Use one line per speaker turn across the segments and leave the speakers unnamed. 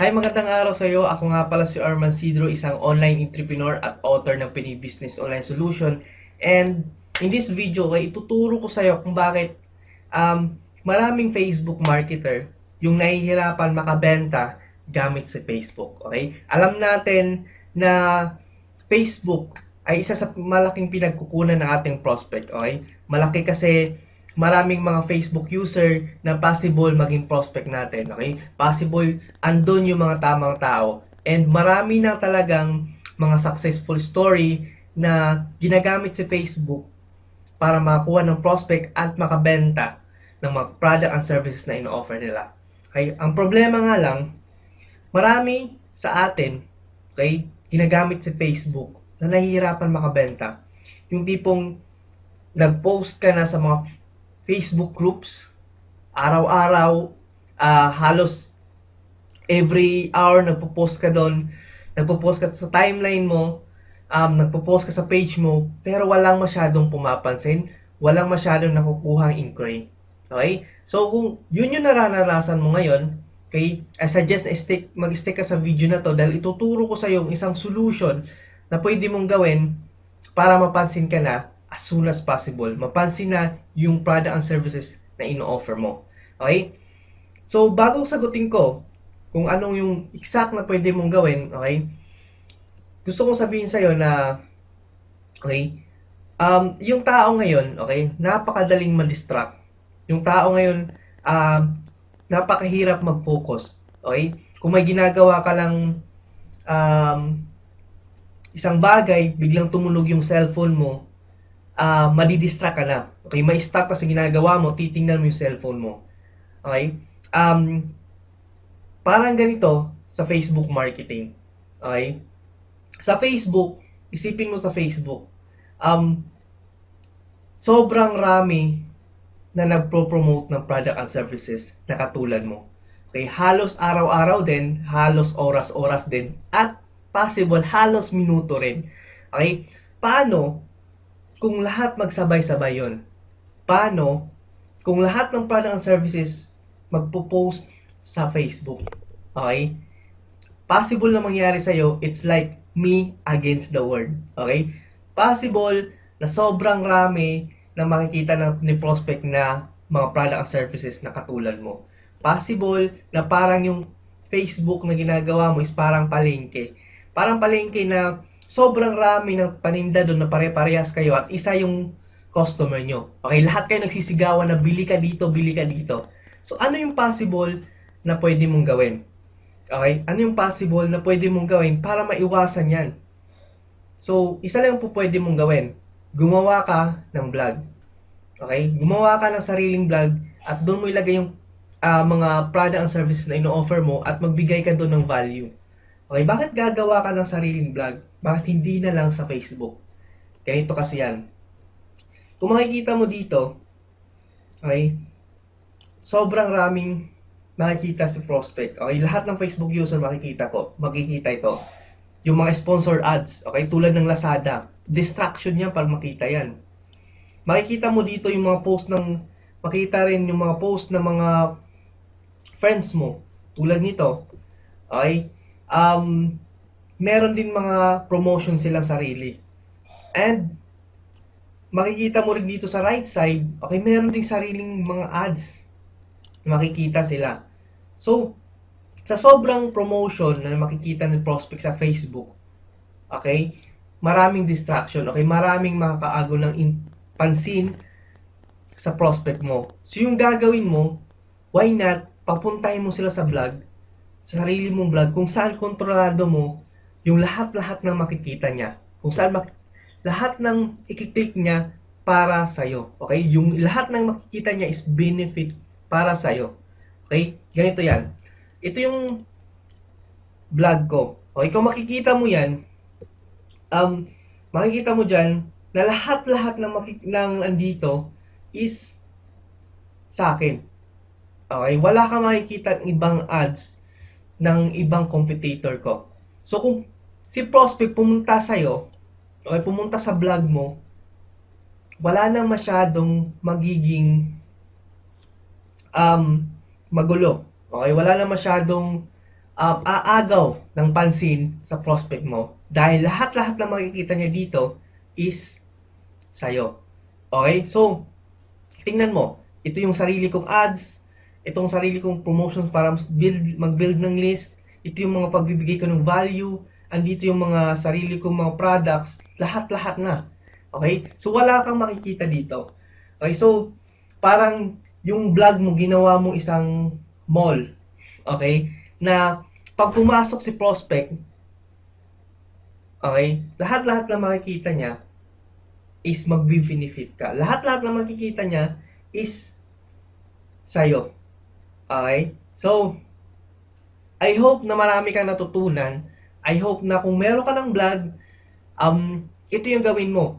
Hi, magandang araw sa iyo. Ako nga pala si Arman Sidro, isang online entrepreneur at author ng Pini Business Online Solution. And in this video, ay ituturo ko sa iyo kung bakit um, maraming Facebook marketer yung nahihirapan makabenta gamit sa Facebook. Okay? Alam natin na Facebook ay isa sa malaking pinagkukunan ng ating prospect. Okay? Malaki kasi maraming mga Facebook user na possible maging prospect natin. Okay? Possible andun yung mga tamang tao. And marami na talagang mga successful story na ginagamit si Facebook para makakuha ng prospect at makabenta ng mga product and services na ino-offer nila. Okay? Ang problema nga lang, marami sa atin, okay, ginagamit si Facebook na nahihirapan makabenta. Yung tipong nag-post ka na sa mga Facebook groups, araw-araw, ah, halos every hour nagpo-post ka doon, nagpo-post ka sa timeline mo, um, nagpo-post ka sa page mo, pero walang masyadong pumapansin, walang masyadong nakukuhang inquiry. Okay? So, kung yun yung nararanasan mo ngayon, okay, I suggest na stick, mag-stick ka sa video na to dahil ituturo ko sa iyo isang solution na pwede mong gawin para mapansin ka na as soon as possible. Mapansin na yung product and services na ino-offer mo. Okay? So, bago sagutin ko kung anong yung exact na pwede mong gawin, okay? Gusto kong sabihin sa'yo na, okay, um, yung tao ngayon, okay, napakadaling ma-distract. Yung tao ngayon, um, napakahirap mag-focus. Okay? Kung may ginagawa ka lang um, isang bagay, biglang tumunog yung cellphone mo, ah madidistract ka na. Okay, may stop ka sa ginagawa mo, titingnan mo yung cellphone mo. Okay? Um, parang ganito sa Facebook marketing. Okay? Sa Facebook, isipin mo sa Facebook, um, sobrang rami na nagpro-promote ng product and services na katulad mo. Okay, halos araw-araw din, halos oras-oras din, at possible halos minuto rin. Okay? Paano kung lahat magsabay-sabay yon? Paano kung lahat ng product and services magpo-post sa Facebook? Okay? Possible na mangyari sa'yo, it's like me against the world. Okay? Possible na sobrang rami na makikita ng ni prospect na mga product and services na katulad mo. Possible na parang yung Facebook na ginagawa mo is parang palengke. Parang palengke na sobrang rami ng paninda doon na pare-parehas kayo at isa yung customer nyo. Okay, lahat kayo nagsisigawan na bili ka dito, bili ka dito. So, ano yung possible na pwede mong gawin? Okay, ano yung possible na pwede mong gawin para maiwasan yan? So, isa lang po pwede mong gawin. Gumawa ka ng vlog. Okay? Gumawa ka ng sariling vlog at doon mo ilagay yung ah, mga product and services na ino-offer mo at magbigay ka doon ng value. Okay, bakit gagawa ka ng sariling vlog? Bakit hindi na lang sa Facebook? Ganito kasi yan. Kung makikita mo dito, okay, sobrang raming makikita si prospect. Okay, lahat ng Facebook user makikita ko, makikita ito. Yung mga sponsored ads, okay, tulad ng Lazada, distraction niya para makita yan. Makikita mo dito yung mga post ng, makita rin yung mga post ng mga friends mo, tulad nito. Okay, um, meron din mga promotion silang sarili. And, makikita mo rin dito sa right side, okay, meron ding sariling mga ads. Makikita sila. So, sa sobrang promotion na makikita ng prospect sa Facebook, okay, maraming distraction, okay, maraming makakaago ng in- pansin sa prospect mo. So, yung gagawin mo, why not, papuntahin mo sila sa vlog, sa sarili mong vlog, kung saan kontrolado mo yung lahat-lahat ng makikita niya. Kung saan mak- lahat ng ikiklik niya para sa'yo. Okay? Yung lahat ng makikita niya is benefit para sa'yo. Okay? Ganito yan. Ito yung vlog ko. Okay? Kung makikita mo yan, um, makikita mo dyan na lahat-lahat ng, makik- ng andito is sa akin. Okay? Wala kang makikita ibang ads ng ibang competitor ko. So, kung si prospect pumunta sa'yo, okay, pumunta sa vlog mo, wala na masyadong magiging um, magulo. Okay, wala na masyadong um, aagaw ng pansin sa prospect mo dahil lahat-lahat na makikita niya dito is sa'yo. Okay? So, tingnan mo. Ito yung sarili kong ads, itong sarili kong promotions para build, mag-build ng list, ito yung mga pagbibigay ko ng value, andito yung mga sarili kong mga products, lahat-lahat na. Okay? So, wala kang makikita dito. Okay? So, parang yung vlog mo, ginawa mo isang mall. Okay? Na pag pumasok si prospect, okay, lahat-lahat na makikita niya is magbi-benefit ka. Lahat-lahat na makikita niya is sa'yo. Okay? So, I hope na marami kang natutunan. I hope na kung meron ka ng vlog, um, ito yung gawin mo.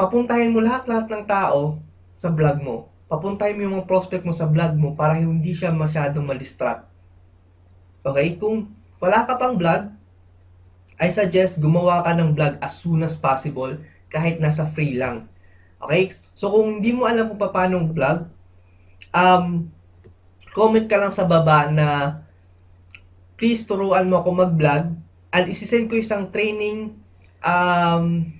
Papuntahin mo lahat-lahat ng tao sa vlog mo. Papuntahin mo yung mga prospect mo sa vlog mo para hindi siya masyadong madistract. Okay? Kung wala ka pang vlog, I suggest gumawa ka ng vlog as soon as possible kahit nasa free lang. Okay? So kung hindi mo alam kung paano vlog, um, comment ka lang sa baba na please turuan mo ako mag-vlog at isisend ko isang training um,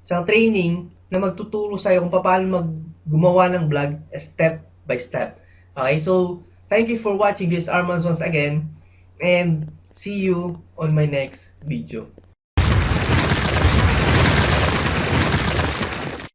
isang training na magtuturo sa'yo kung paano mag gumawa ng vlog step by step. Okay, so thank you for watching this Armans once again and see you on my next video.